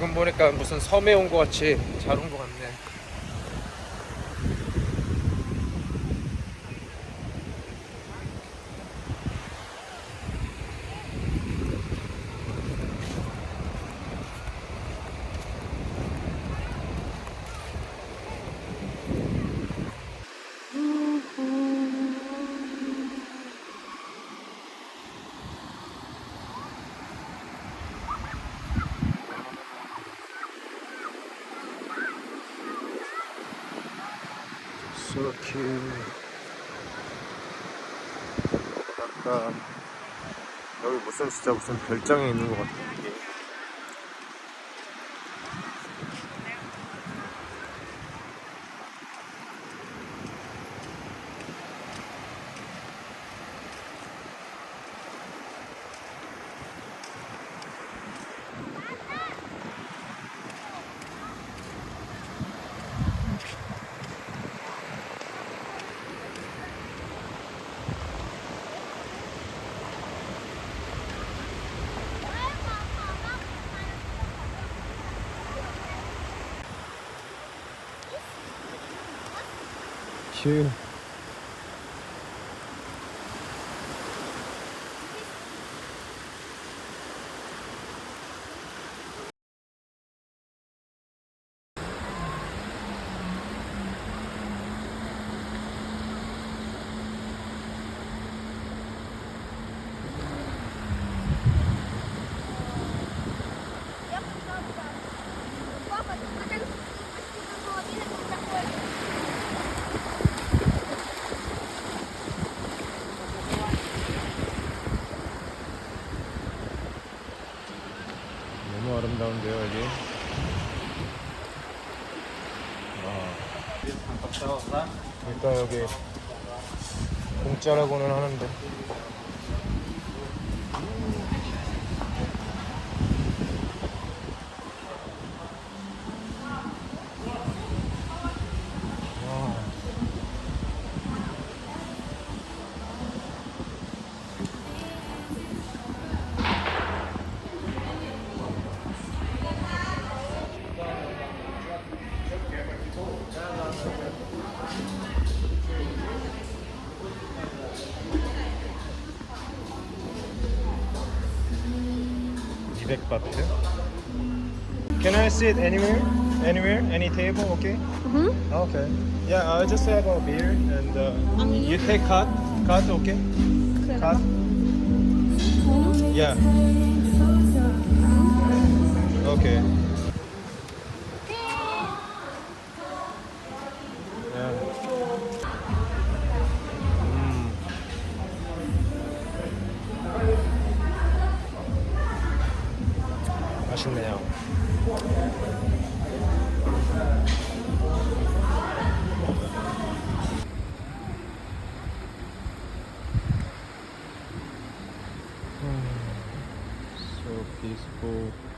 지금 보니까 무슨 섬에 온 것 같이 잘 온 것 같네. Cute. 약간 여기 무슨 진짜 무슨 별장에 있는 것 같아. 이게. 去了 아름다운데요 여기. 와. 일단 여기 공짜라고는 하는데. Can I sit anywhere? Anywhere? Any table? Okay? Mm-hmm. Okay. Yeah, I just have a beer and uh, you take cut? Cut? okay? Cut. Yeah. Okay. 맛있네요. So peaceful.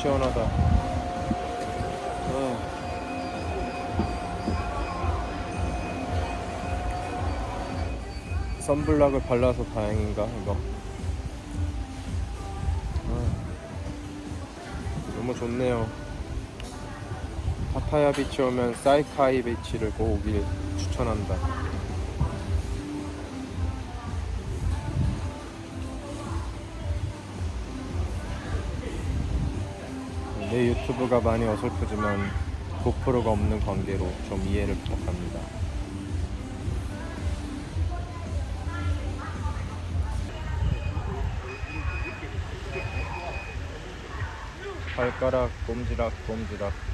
시원하다. 어. 선블락을 발라서 다행인가 이거. 어. 너무 좋네요. 파타야 비치 오면 사이카이 비치를 꼭 오길 추천한다. 내 유튜브가 많이 어설프지만 고프로가 없는 관계로 좀 이해를 부탁합니다. 발가락 꼼지락 꼼지락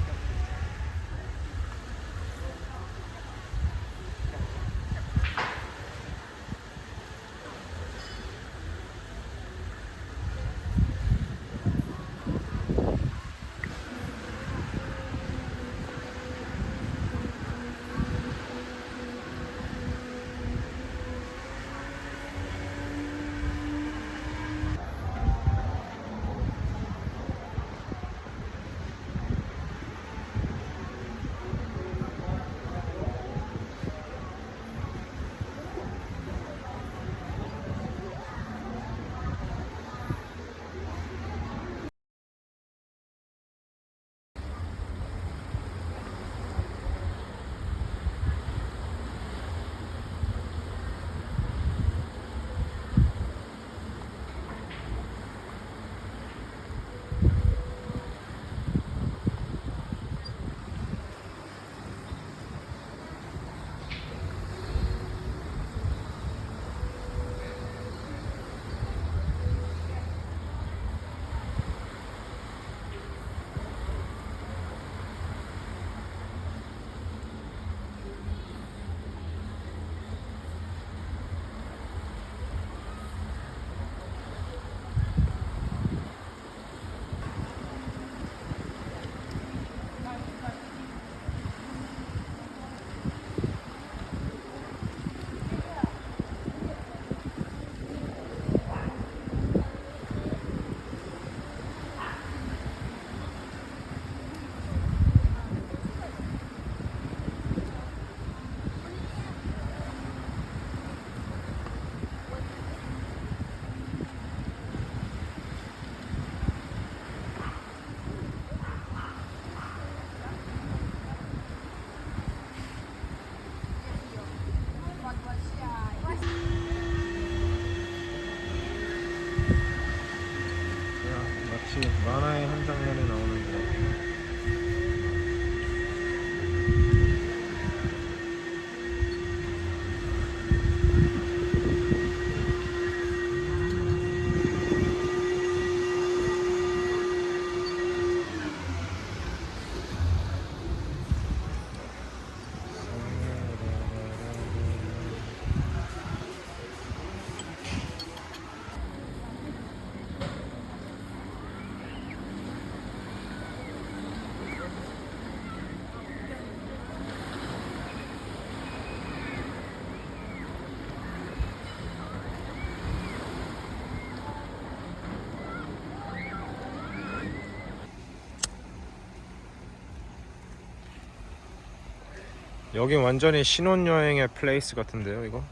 여기 완전히 신혼여행의 플레이스 같은데요, 이거?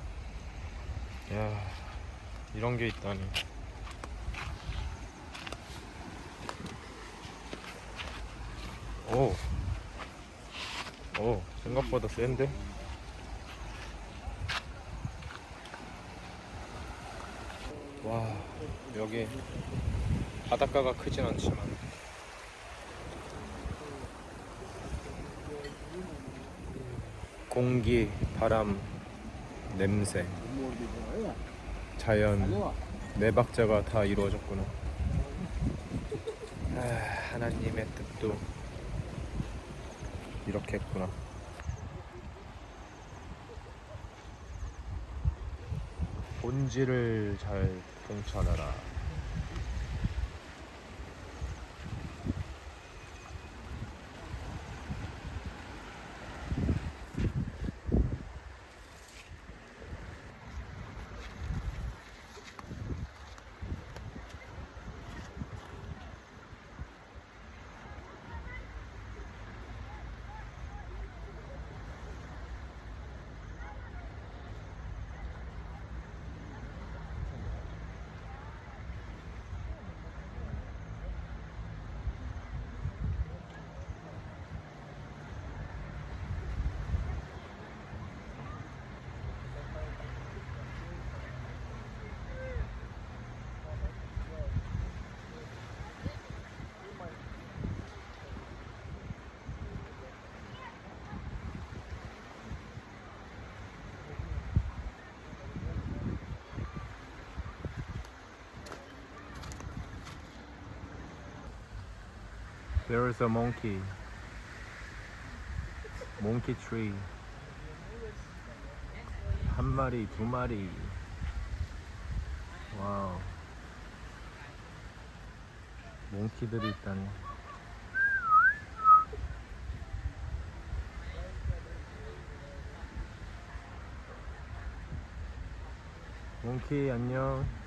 야, 이런 게 있다니. 오, 오, 생각보다 센데? 와, 여기 바닷가가 크진 않지만 공기, 바람, 냄새, 자연 네 박자가 다 이루어졌구나. 아, 하나님의 뜻도 이렇게 했구나. 본질을 잘 통찰하라. There is a monkey. Monkey tree. 한 마리, 두 마리. 와우. 몽키들이 있다니. 몽키 안녕.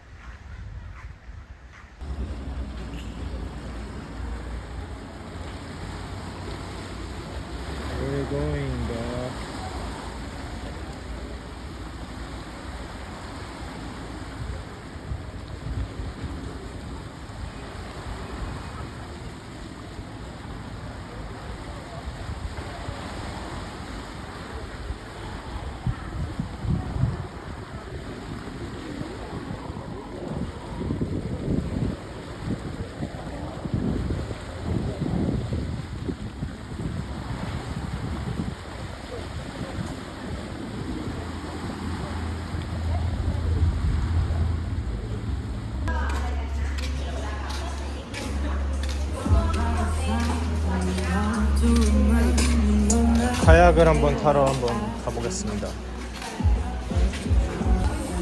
카약을 한번 타러 한번 가보겠습니다.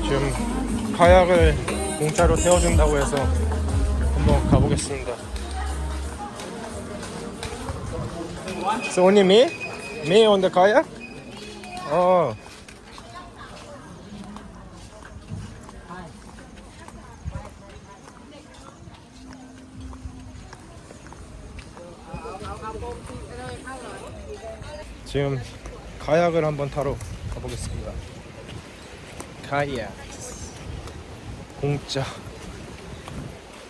지금 카약을 공짜로 태워준다고 해서 한번 가보겠습니다. So only me? Me. 지금 카약을 한번 타러 가보겠습니다. 카약. 공짜.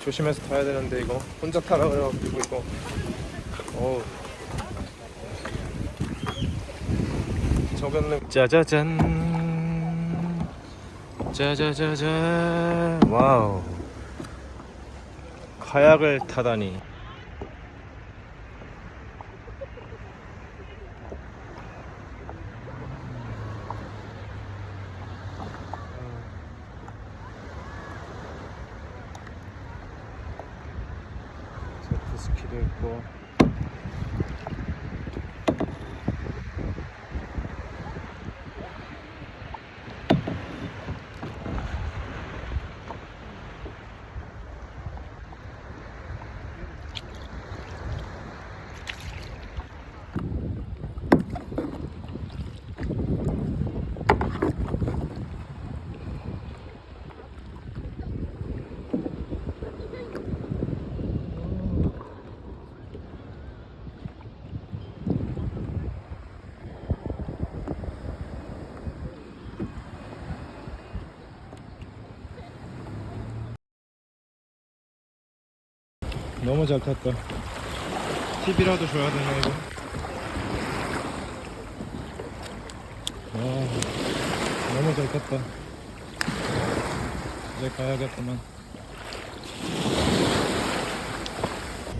조심해서 타야 되는데 이거 혼자 타라 그래가지고 이거. 어 적었는 짜자잔. 짜자자잔. 와우. 카약을 타다니 제트 스키도 있고 너무 잘 탔다. 팁이라도 줘야 되나 이거? 와, 너무 잘 탔다. 이제 가야겠구만.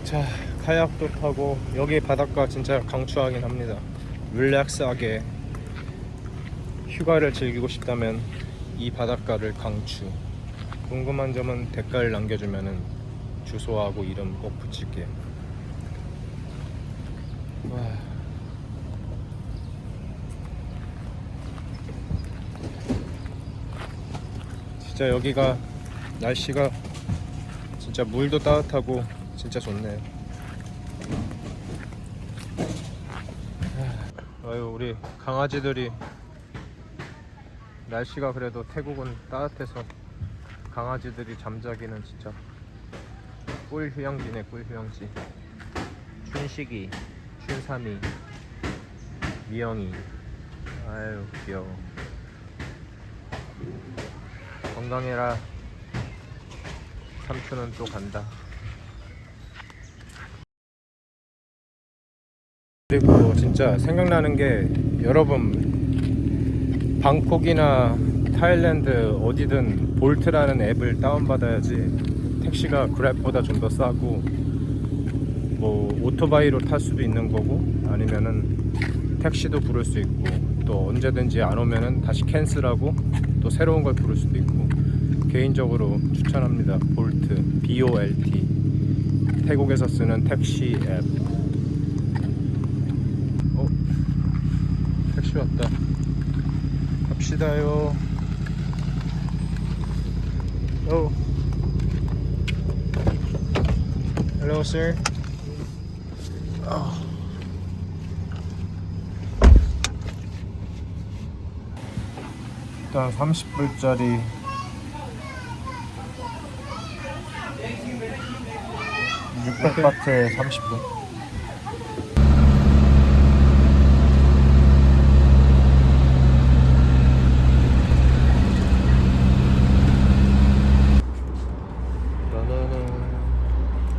자, 카약도 타고 여기 바닷가 진짜 강추하긴 합니다. 릴렉스하게 휴가를 즐기고 싶다면 이 바닷가를 강추. 궁금한 점은 댓글 남겨주면은 주소하고 이름 꼭 붙일게요. 와. 진짜 여기가 날씨가 진짜 물도 따뜻하고 진짜 좋네요. 아유 우리 강아지들이 날씨가 그래도 태국은 따뜻해서 강아지들이 잠자기는 진짜 꿀 휴양지네 꿀 휴양지. 춘식이 춘삼이 미영이. 아유 귀여워. 건강해라. 삼촌은 또 간다. 그리고 진짜 생각나는 게 여러분 방콕이나 타일랜드 어디든 볼트라는 앱을 다운받아야지 택시가 그랩보다 좀 더 싸고 뭐 오토바이로 탈 수도 있는 거고 아니면은 택시도 부를 수 있고 또 언제든지 안 오면은 다시 캔슬하고 또 새로운 걸 부를 수도 있고 개인적으로 추천합니다. 볼트 B-O-L-T 태국에서 쓰는 택시 앱. 어? 택시 왔다. 갑시다요. 오 Hello sir 아. 일단 30불짜리 육백 바트에 30분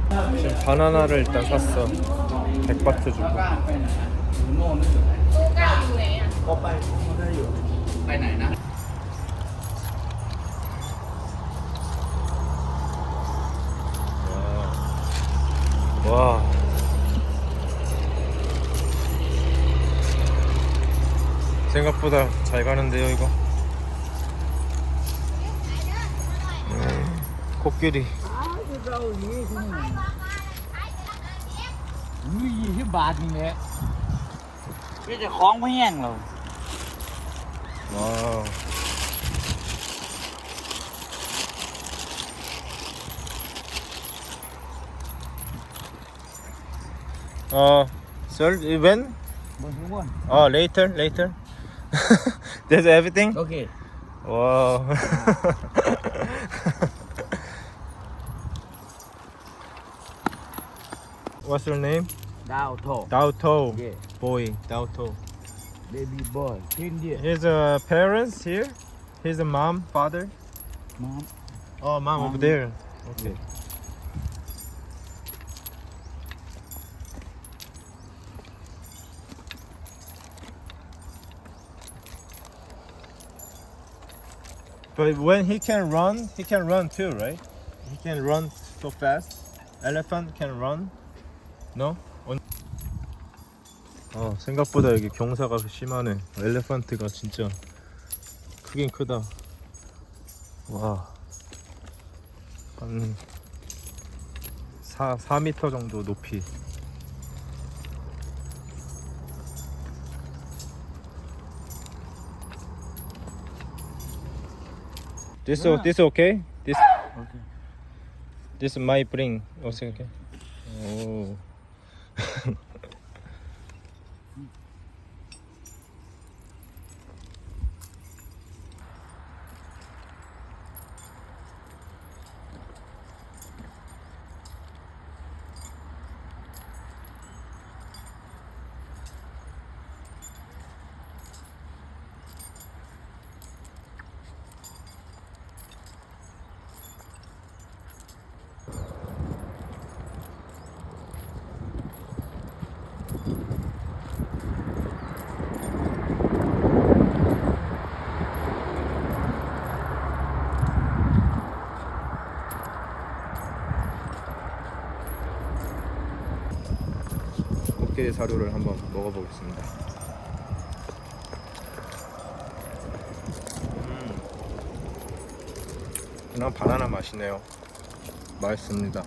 나는 지금 바나나를 일단 샀어. 100바트 주고. 와. 생각보다 잘 가는데요, 이거. 네. 코끼리. ยี่สิบบาทนี่แหละนี่จะคล้องไม่แห้งหรอ 와. 어, sir, when? บนข้างบน Oh, later, later. There's everything. โอเค Wow. What's your name? Dao Tho. Dao Yeah. Boy, Dao Baby boy. India. His uh, parents here? His a mom, father? Mom. Oh, mom, over there. Okay. Yeah. But when he can run, he can run too, right? He can run so fast. Elephant can run. No? 아 생각보다 여기 경사가 심하네 엘레판트가 진짜 크긴 크다 와 한 4, 4m 정도 높이 This yeah. this okay? This okay. This might bring. Okay. okay. Oh. 코끼리 사료를 한번 먹어보겠습니다. 음, 그냥 바나나 맛이네요. 맛있습니다.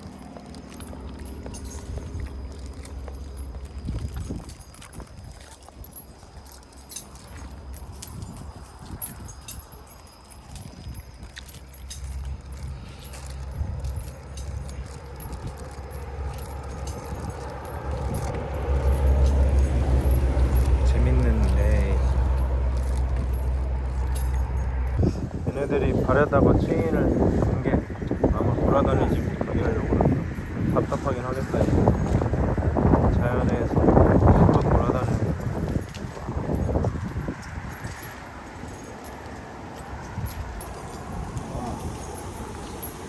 재밌는데 발에다가 체인을 단게 아마 돌아다니지 못하게 하려고 그런다 답답하긴 하겠다 이거. 자연에서 또 돌아다니는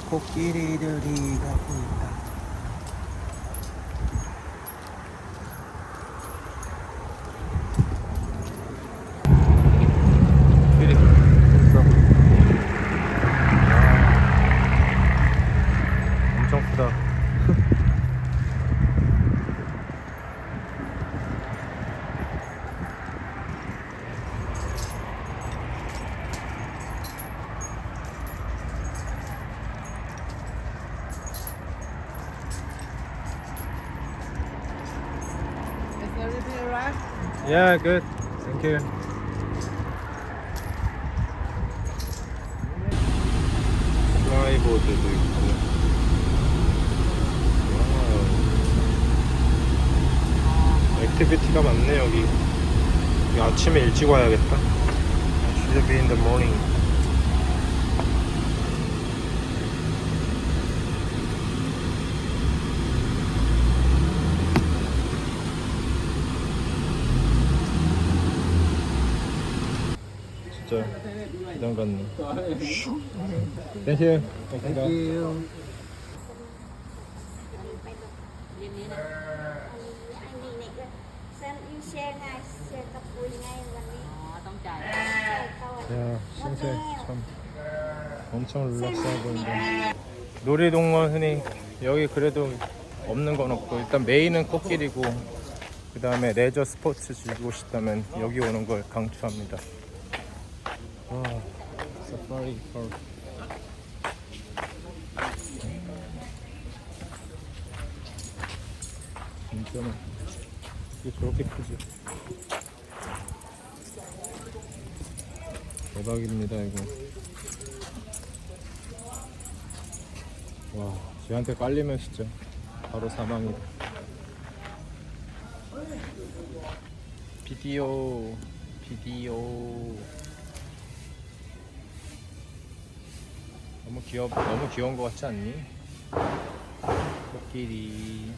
코끼리들이 가고 있다. 코끼리 됐어 와, 엄청 크다 Is everything alright? Yeah, good. Thank you. 플라이보드도 있고. 와우. 액티비티가 많네 여기. 여기 아침에 일찍 와야겠다. Should be in the morning. 진짜 기장 같네. Thank you. Thank you. anh đi này cơ xem in xe ngay xe cặp vui ngay 진짜 부담 갔네. 땡큐. 땡큐. 야, 신세 참 엄청 릴락스하고 있네. 놀이동원 흔히 여기 그래도 없는 건 없고 일단 메인은 코끼리고 그 다음에 레저 스포츠 즐기고 싶다면 여기 오는 걸 강추합니다. 와, 사파리 파크. 진짜네. 이게 저렇게 크지? 대박입니다 이거 와 쟤한테 깔리면 진짜 바로 사망이다 비디오 비디오 너무 귀여 너무 귀여운 것 같지 않니? 코끼리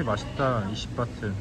커피 맛있다. 20바트.